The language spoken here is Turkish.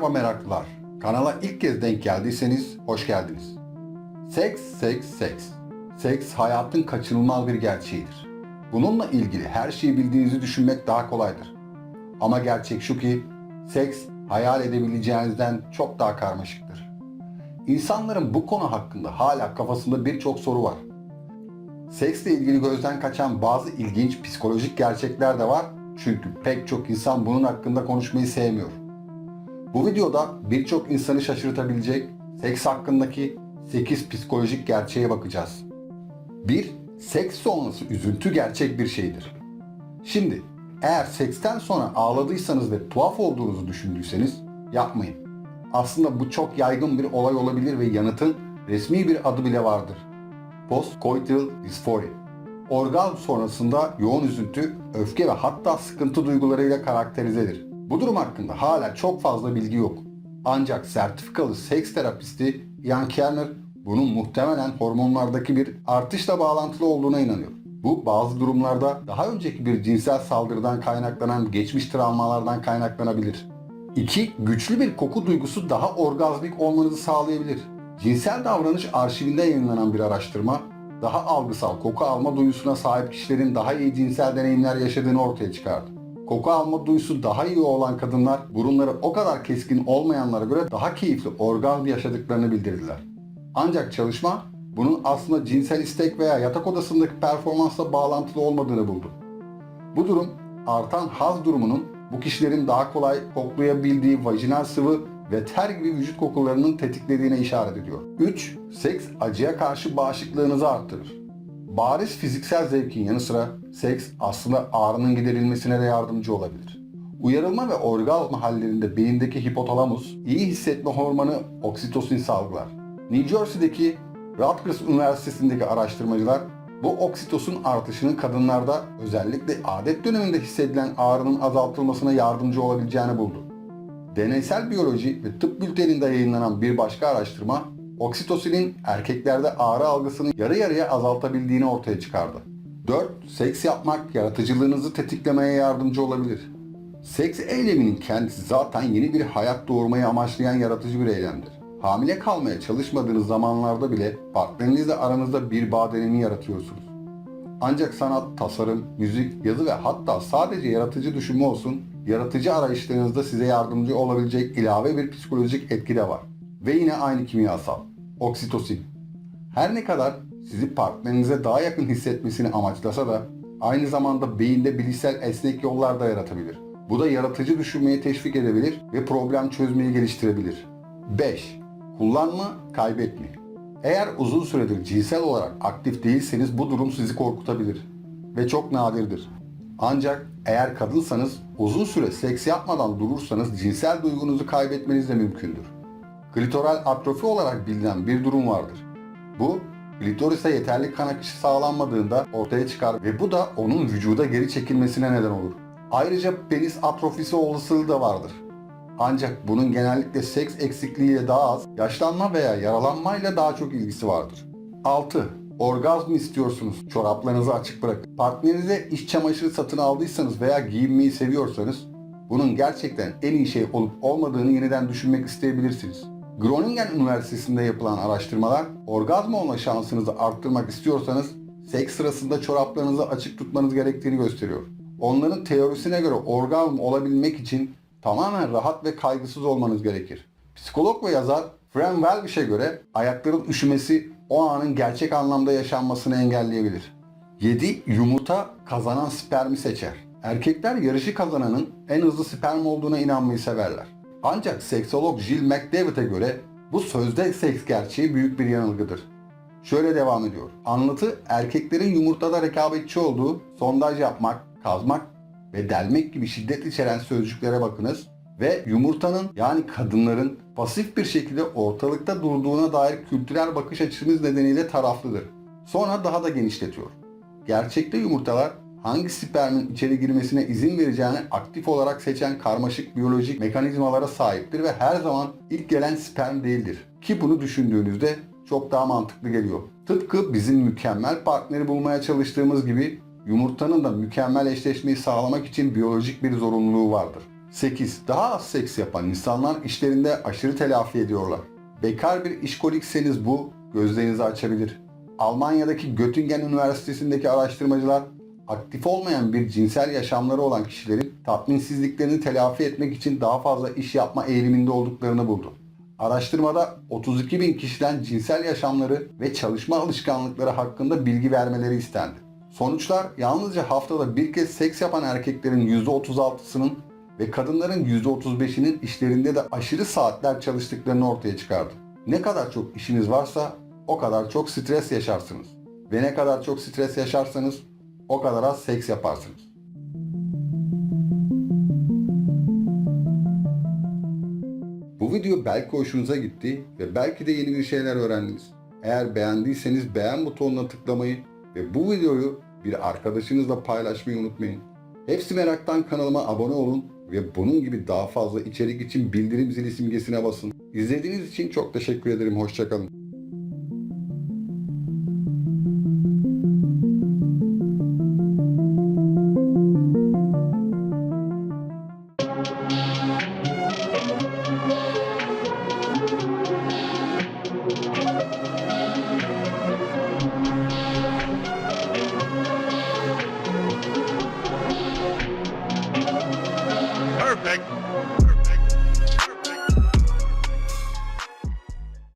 Merhaba meraklılar. Kanala ilk kez denk geldiyseniz hoş geldiniz. Seks, seks, seks. Seks hayatın kaçınılmaz bir gerçeğidir. Bununla ilgili her şeyi bildiğinizi düşünmek daha kolaydır. Ama gerçek şu ki seks hayal edebileceğinizden çok daha karmaşıktır. İnsanların bu konu hakkında hala kafasında birçok soru var. Seksle ilgili gözden kaçan bazı ilginç psikolojik gerçekler de var. Çünkü pek çok insan bunun hakkında konuşmayı sevmiyor. Bu videoda birçok insanı şaşırtabilecek seks hakkındaki 8 psikolojik gerçeğe bakacağız. 1. Seks sonrası üzüntü gerçek bir şeydir. Şimdi eğer seksten sonra ağladıysanız ve tuhaf olduğunuzu düşündüyseniz yapmayın. Aslında bu çok yaygın bir olay olabilir ve yanıtın resmi bir adı bile vardır. Postcoital dysphoria. Orgazm sonrasında yoğun üzüntü, öfke ve hatta sıkıntı duygularıyla karakterizedir. Bu durum hakkında hala çok fazla bilgi yok. Ancak sertifikalı seks terapisti Ian Kerner bunun muhtemelen hormonlardaki bir artışla bağlantılı olduğuna inanıyor. Bu bazı durumlarda daha önceki bir cinsel saldırıdan kaynaklanan geçmiş travmalardan kaynaklanabilir. 2. Güçlü bir koku duygusu daha orgazmik olmanızı sağlayabilir. Cinsel davranış arşivinde yayınlanan bir araştırma, daha algısal koku alma duyusuna sahip kişilerin daha iyi cinsel deneyimler yaşadığını ortaya çıkardı. Koku alma duyusu daha iyi olan kadınlar burunları o kadar keskin olmayanlara göre daha keyifli orgazm yaşadıklarını bildirdiler. Ancak çalışma bunun aslında cinsel istek veya yatak odasındaki performansla bağlantılı olmadığını buldu. Bu durum artan haz durumunun bu kişilerin daha kolay koklayabildiği vajinal sıvı ve ter gibi vücut kokularının tetiklediğine işaret ediyor. 3. Seks acıya karşı bağışıklığınızı arttırır. Bariz fiziksel zevkin yanı sıra seks aslında ağrının giderilmesine de yardımcı olabilir. Uyarılma ve orgazm hallerinde beyindeki hipotalamus iyi hissetme hormonu oksitosin salgılar. New Jersey'deki Rutgers Üniversitesi'ndeki araştırmacılar bu oksitosin artışının kadınlarda özellikle adet döneminde hissedilen ağrının azaltılmasına yardımcı olabileceğini buldu. Deneysel biyoloji ve tıp bülteninde yayınlanan bir başka araştırma, oksitosinin erkeklerde ağrı algısını yarı yarıya azaltabildiğini ortaya çıkardı. 4. Seks yapmak yaratıcılığınızı tetiklemeye yardımcı olabilir. Seks eyleminin kendisi zaten yeni bir hayat doğurmayı amaçlayan yaratıcı bir eylemdir. Hamile kalmaya çalışmadığınız zamanlarda bile partnerinizle aranızda bir bağ dönemi yaratıyorsunuz. Ancak sanat, tasarım, müzik, yazı ve hatta sadece yaratıcı düşünme olsun, yaratıcı arayışlarınızda size yardımcı olabilecek ilave bir psikolojik etki de var. Ve yine aynı kimyasal, oksitosin. Her ne kadar sizi partnerinize daha yakın hissetmesini amaçlasa da aynı zamanda beyinde bilişsel esnek yollar da yaratabilir. Bu da yaratıcı düşünmeyi teşvik edebilir ve problem çözmeyi geliştirebilir. 5. Kullanma, kaybetme. Eğer uzun süredir cinsel olarak aktif değilseniz bu durum sizi korkutabilir ve çok nadirdir. Ancak eğer kadınsanız uzun süre seks yapmadan durursanız cinsel duygunuzu kaybetmeniz de mümkündür. Klitoral atrofi olarak bilinen bir durum vardır. Bu, klitorise yeterli kan akışı sağlanmadığında ortaya çıkar ve bu da onun vücuda geri çekilmesine neden olur. Ayrıca penis atrofisi olasılığı da vardır. Ancak bunun genellikle seks eksikliğiyle daha az, yaşlanma veya yaralanmayla daha çok ilgisi vardır. 6. Orgazm istiyorsunuz. Çoraplarınızı açık bırakın. Partnerinize iş çamaşırı satın aldıysanız veya giyinmeyi seviyorsanız bunun gerçekten en iyi şey olup olmadığını yeniden düşünmek isteyebilirsiniz. Groningen Üniversitesi'nde yapılan araştırmalar orgazm olma şansınızı arttırmak istiyorsanız seks sırasında çoraplarınızı açık tutmanız gerektiğini gösteriyor. Onların teorisine göre orgazm olabilmek için tamamen rahat ve kaygısız olmanız gerekir. Psikolog ve yazar Fran Welbish'e göre ayakların üşümesi o anın gerçek anlamda yaşanmasını engelleyebilir. 7. Yumurta kazanan spermi seçer. Erkekler yarışı kazananın en hızlı sperm olduğuna inanmayı severler. Ancak seksolog Jill McDavid'e göre bu sözde seks gerçeği büyük bir yanılgıdır. Şöyle devam ediyor. Anlatı erkeklerin yumurtada rekabetçi olduğu, sondaj yapmak, kazmak ve delmek gibi şiddet içeren sözcüklere bakınız ve yumurtanın yani kadınların pasif bir şekilde ortalıkta durduğuna dair kültürel bakış açımız nedeniyle taraflıdır. Sonra daha da genişletiyor. Gerçekte yumurtalar hangi spermin içeri girmesine izin vereceğini aktif olarak seçen karmaşık biyolojik mekanizmalara sahiptir ve her zaman ilk gelen sperm değildir. Ki bunu düşündüğünüzde çok daha mantıklı geliyor. Tıpkı bizim mükemmel partneri bulmaya çalıştığımız gibi yumurtanın da mükemmel eşleşmeyi sağlamak için biyolojik bir zorunluluğu vardır. 8. Daha az seks yapan insanlar işlerinde aşırı telafi ediyorlar. Bekar bir işkolikseniz bu gözlerinizi açabilir. Almanya'daki Göttingen Üniversitesi'ndeki araştırmacılar aktif olmayan bir cinsel yaşamları olan kişilerin tatminsizliklerini telafi etmek için daha fazla iş yapma eğiliminde olduklarını buldu. Araştırmada 32 bin kişiden cinsel yaşamları ve çalışma alışkanlıkları hakkında bilgi vermeleri istendi. Sonuçlar yalnızca haftada bir kez seks yapan erkeklerin %36'sının ve kadınların %35'inin işlerinde de aşırı saatler çalıştıklarını ortaya çıkardı. Ne kadar çok işiniz varsa o kadar çok stres yaşarsınız. Ve ne kadar çok stres yaşarsanız o kadar az seks yaparsınız. Bu video belki hoşunuza gitti ve belki de yeni bir şeyler öğrendiniz. Eğer beğendiyseniz beğen butonuna tıklamayı ve bu videoyu bir arkadaşınızla paylaşmayı unutmayın. Hepsi Merak'tan kanalıma abone olun ve bunun gibi daha fazla içerik için bildirim zili simgesine basın. İzlediğiniz için çok teşekkür ederim. Hoşçakalın.